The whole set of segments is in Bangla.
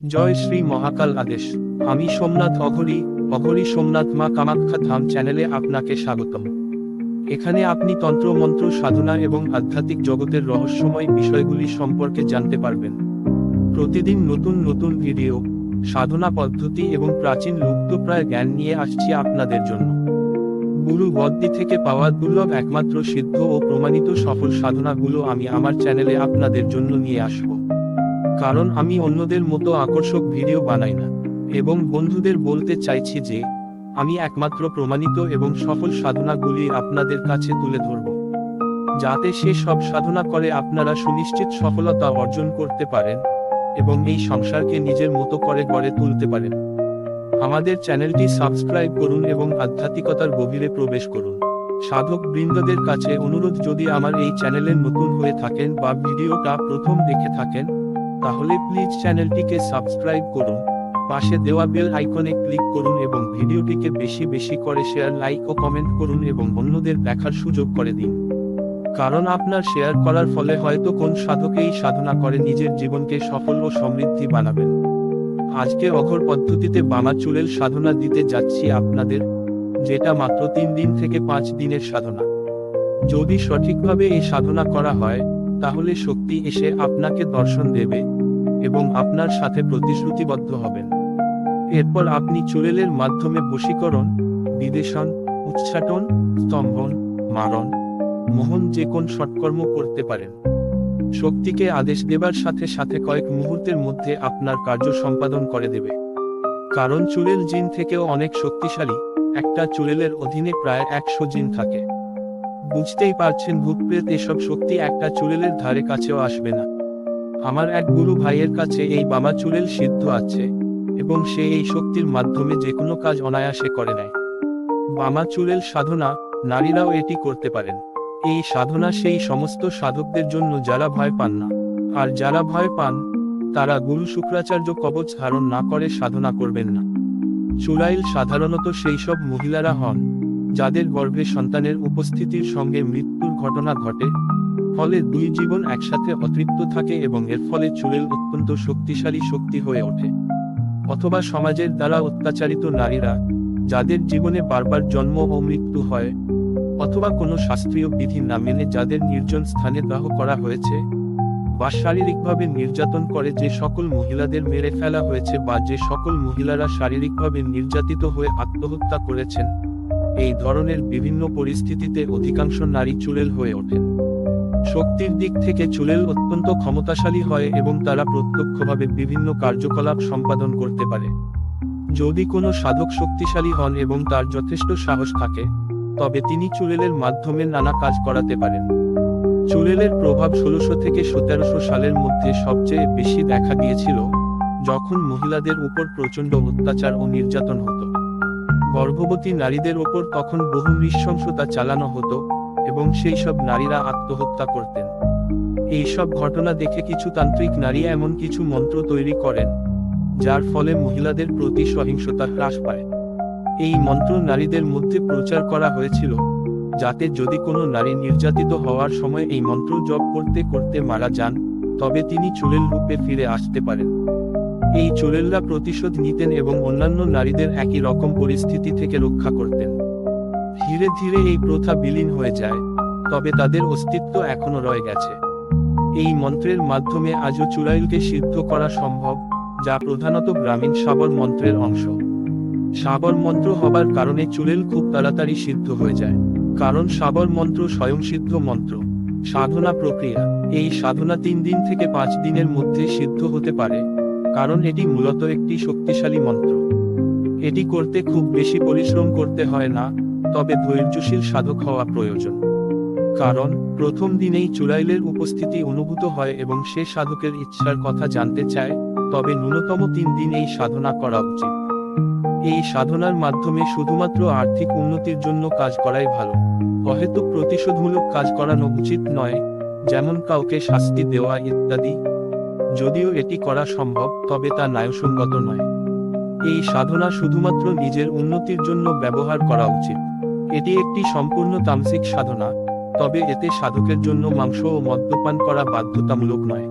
জয় শ্রী মহাকাল আদেশ আমি সোমনাথ অঘরি অঘরি সোমনাথ মা কামাখ্যা ধাম চ্যানেলে আপনাকে স্বাগতম। এখানে আপনি তন্ত্র, মন্ত্র, সাধনা এবং আধ্যাত্মিক জগতের রহস্যময় বিষয়গুলি সম্পর্কে জানতে পারবেন। প্রতিদিন নতুন নতুন ভিডিও, সাধনা পদ্ধতি এবং প্রাচীন লুপ্তপ্রায় জ্ঞান নিয়ে আসছি আপনাদের জন্য। গুরু বদ্দি থেকে পাওয়া দুর্লভ একমাত্র সিদ্ধ ও প্রমাণিত সফল সাধনাগুলো আমি আমার চ্যানেলে আপনাদের জন্য নিয়ে আসব। কারণ আমি অন্যদের মতো আকর্ষক ভিডিও বানাই না, এবং বন্ধুদের বলতে চাইছি যে, আমি একমাত্র প্রমাণিত এবং সফল সাধনাগুলি আপনাদের কাছে তুলে ধরব। যাতে সে সব সাধনা করে আপনারা সুনিশ্চিত সফলতা অর্জন করতে পারেন, এবং এই সংসারকে নিজের মতো করে গড়ে তুলতে পারেন। আমাদের চ্যানেলটি সাবস্ক্রাইব করুন এবং আধ্যাত্মিকতার গভীরে প্রবেশ করুন। সাধক বৃন্দদের কাছে অনুরোধ, যদি আমার এই চ্যানেলের নতুন হয়ে থাকেন বা ভিডিওটা প্রথম দেখে থাকেন তাহলে প্লিজ চ্যানেলটিকে সাবস্ক্রাইব করুন, পাশে দেওয়া বেল আইকনে ক্লিক করুন এবং ভিডিওটিকে বেশি বেশি করে শেয়ার লাইক ও কমেন্ট করুন এবং অন্যদের দেখার সুযোগ করে দিন। কারণ আপনার শেয়ার করার ফলে হয়তো কোন সাধকেই সাধনা করে নিজের জীবনকে সফল ও সমৃদ্ধি বানাবেন। আজকে অঘর পদ্ধতিতে বামা চুলের সাধনা দিতে যাচ্ছি আপনাদের, যেটা মাত্র তিন দিন থেকে পাঁচ দিনের সাধনা। যদি সঠিকভাবে এই সাধনা করা হয় তাহলে শক্তি এসে আপনাকে দর্শন দেবে এবং আপনার সাথে প্রতিশ্রুতিবদ্ধ হবেন। এরপর আপনি চুলেলের মাধ্যমে বশীকরণ, বিদেশন উচ্চাটন স্তম্ভন, মারণ, মোহন যে কোন সৎকর্ম করতে পারেন। শক্তিকে আদেশ দেবার সাথে সাথে কয়েক মুহূর্তের মধ্যে আপনার কার্য সম্পাদন করে দেবে। কারণ চুলেল জিন থেকেও অনেক শক্তিশালী, একটা চুলেলের অধীনে প্রায় একশো জিন থাকে। বুঝতেই পারছেন ভূতপ্রেত এসব শক্তি একটা চুলেলের ধারে কাছেও আসবে না। আমার এক গুরু ভাইয়ের কাছে এই বামা চুলেল সিদ্ধ আছে, এবং সে এই শক্তির মাধ্যমে যে কোনো কাজ অনায়াসে করে নেয়। বামা চুলেল সাধনা, নারীরাও এটি করতে পারেন। এই সাধনা সেই সমস্ত সাধকদের জন্য যারা ভয় পান না। আর যারা ভয় পান, তারা গুরু শুক্রাচার্য কবচ ধারণ না করে সাধনা করবেন না। চুলাইল সাধারণত সেই সব মহিলারা হন। যাদের গর্ভে সন্তানের উপস্থিতির সঙ্গে মৃত্যুর ঘটনা ঘটে, ফলে দুই জীবন একসাথে অতৃপ্ত থাকে এবং এর ফলে চুলেল অত্যন্ত শক্তিশালী শক্তি হয়ে ওঠে। অথবা সমাজের দ্বারা অত্যাচারিত নারীরা, যাদের জীবনে বারবার জন্ম ও মৃত্যু হয়, অথবা কোনো শাস্ত্রীয় বিধি না মেনে যাদের নির্জন স্থানে দাহ করা হয়েছে, বা শারীরিকভাবে নির্যাতন করে যে সকল মহিলাদের মেরে ফেলা হয়েছে বা যে সকল মহিলারা শারীরিকভাবে নির্যাতিত হয়ে আত্মহত্যা করেছেন এই ধরনের বিভিন্ন পরিস্থিতিতে অধিকাংশ নারী চুলেল হয়ে ওঠেন। শক্তির দিক থেকে চুলেল অত্যন্ত ক্ষমতাশালী হয় এবং তারা প্রত্যক্ষভাবে বিভিন্ন কার্যকলাপ সম্পাদন করতে পারে। যদি কোনো সাধক শক্তিশালী হন এবং তার যথেষ্ট সাহস থাকে, তবে তিনি চুলেলের মাধ্যমে নানা কাজ করাতে পারেন। চুলেলের প্রভাব ষোলোশো থেকে সতেরোশো সালের মধ্যে সবচেয়ে বেশি দেখা গিয়েছিল যখন মহিলাদের উপর প্রচণ্ড অত্যাচার ও নির্যাতন হতো। গর্ভবতী নারীদের ওপর তখন বহু নৃশংসতা চালানো হতো এবং সেই সব নারীরা আত্মহত্যা করতেন। এই সব ঘটনা দেখে কিছু তান্ত্রিক নারী এমন কিছু মন্ত্র তৈরি করেন, যার ফলে মহিলাদের প্রতি সহিংসতা হ্রাস পায়। এই মন্ত্র নারীদের মধ্যে প্রচার করা হয়েছিল, যাতে যদি কোনো নারী নির্যাতিত হওয়ার সময় এই মন্ত্র জপ করতে করতে মারা যান, তবে তিনি চুলের রূপে ফিরে আসতে পারেন। এই চুলেলরা প্রতিশোধ নিতেন এবং অন্যান্য নারীদের একই রকম পরিস্থিতি থেকে রক্ষা করতেন। ধীরে ধীরে এই প্রথা বিলীন হয়ে যায়, তবে তাদের অস্তিত্ব এখনও রয়ে গেছে। এই মন্ত্রের মাধ্যমে আজও চুড়াইলকে সিদ্ধ করা সম্ভব, যা প্রধানত গ্রামীণ সাবর মন্ত্রের অংশ। সাবর মন্ত্র হবার কারণে চুলেল খুব তাড়াতাড়ি সিদ্ধ হয়ে যায়, কারণ সাবর মন্ত্র স্বয়ংসিদ্ধ মন্ত্র, সাধনা প্রক্রিয়া। এই সাধনা তিন দিন থেকে পাঁচ দিনের মধ্যে সিদ্ধ হতে পারে। কারণ এটি মূলত একটি শক্তিশালী মন্ত্র। এটি করতে খুব বেশি পরিশ্রম করতে হয় না, তবে ধৈর্যশীল সাধক হওয়া প্রয়োজন। কারণ, প্রথম দিনেই চুড়াইলের উপস্থিতি অনুভূত হয় এবং সে সাধকের ইচ্ছার কথা জানতে চায়, তবে ন্যূনতম তিন দিন এই সাধনা করা উচিত। এই সাধনার মাধ্যমে শুধুমাত্র আর্থিক উন্নতির জন্য কাজ করাই ভালো, অহেতুক প্রতিশোধমূলক কাজ করানো উচিত নয়, যেমন কাউকে শাস্তি দেওয়া ইত্যাদি। যদিও এটি করা সম্ভব, তবে তা ন্যায়সঙ্গত নয়। এই সাধনা শুধুমাত্র নিজের উন্নতির জন্য ব্যবহার করা উচিত। এটি একটি সম্পূর্ণ তামসিক সাধনা, তবে এতে সাধকের জন্য মাংস ও মদ্যপান করা বাধ্যতামূলক নয়।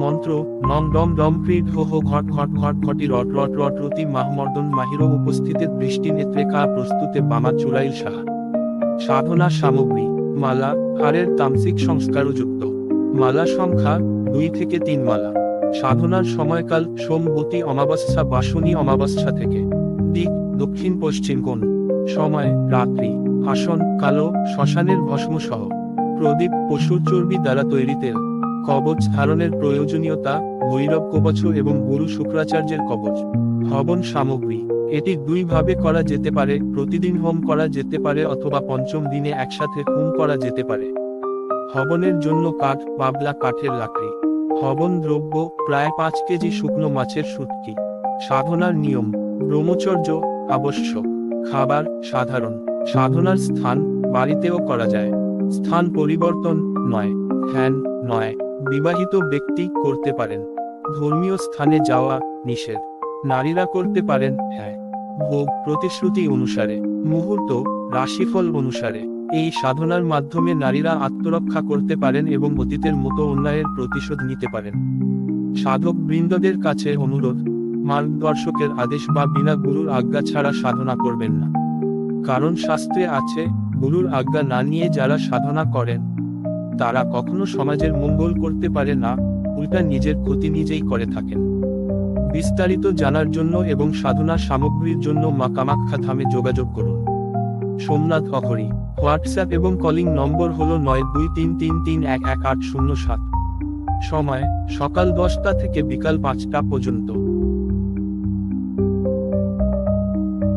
মন্ত্র নম ডম ডম ক্রিড হো হো ঘট ঘট ঘট ঘটি রট রট রট রতি মাহমর্দন মাহির উপস্থিতের দৃষ্টি নেত্রে কা প্রস্তুতে বামা চুরাইল সাহা। সাধনা সামগ্রী, মালা হারের তামসিক সংস্কারযুক্ত মালা সংখ্যা দুই থেকে তিন মালা। সাধনার সময়কাল সোমবতী অমাবস্যা, বাসনী অমাবস্যা থেকে। দিক, দক্ষিণ, পশ্চিম কোণ। সময়, রাত্রি। আসন, কালো, শ্মশানের ভস্ম সহ প্রদীপ পশুর চর্বি দ্বারা তৈরি তেল। কবচ ধারণের প্রয়োজনীয়তা, ভৈরব কবচ এবং গুরু শুক্রাচার্যের কবচ। হবন সামগ্রী। এটি দুই ভাবে করা যেতে পারে, প্রতিদিন হোম করা যেতে পারে অথবা পঞ্চম দিনে একসাথে হোম করা যেতে পারে। হবনের জন্য কাঠ পাবলা কাঠের লাকড়ি। হবন দ্রব্য প্রায় পাঁচ কেজি শুকনো মাছের শুটকি সাধনার নিয়ম, ব্রহ্মচর্য আবশ্যক। খাবার সাধারণ। সাধনার স্থান বাড়িতেও করা যায়। স্থান পরিবর্তন নয়, ধ্যান নয়। বিবাহিত ব্যক্তি করতে পারেন। ধর্মীয় স্থানে যাওয়া নিষেধ। নারীরা করতে পারেন হ্যাঁ। ভোগ প্রতিশ্রুতি অনুসারে। মুহূর্ত, রাশিফল অনুসারে। এই সাধনার মাধ্যমে নারীরা আত্মরক্ষা করতে পারেন এবং অতীতের মতো অন্যায়ের প্রতিশোধ নিতে পারেন। সাধক বৃন্দদের কাছে অনুরোধ, মার্গদর্শকের আদেশ বা বিনা গুরুর আজ্ঞা ছাড়া সাধনা করবেন না। কারণ শাস্ত্রে আছে, গুরুর আজ্ঞা না নিয়ে যারা সাধনা করেন, তারা কখনো সমাজের মঙ্গল করতে পারে না, উল্টা নিজের ক্ষতি নিজেই করে থাকেন। বিস্তারিত জানার জন্য এবং সাধনা সামগ্রীর জন্য মা কামাখ্যা ধামে যোগাযোগ করুন। সোমনাথ অহরি হোয়াটসঅ্যাপ এবং কলিং নম্বর হল নয় দুই তিন তিন তিন এক এক আট শূন্য সাত। সময়, সকাল দশটা থেকে বিকাল পাঁচটা পর্যন্ত।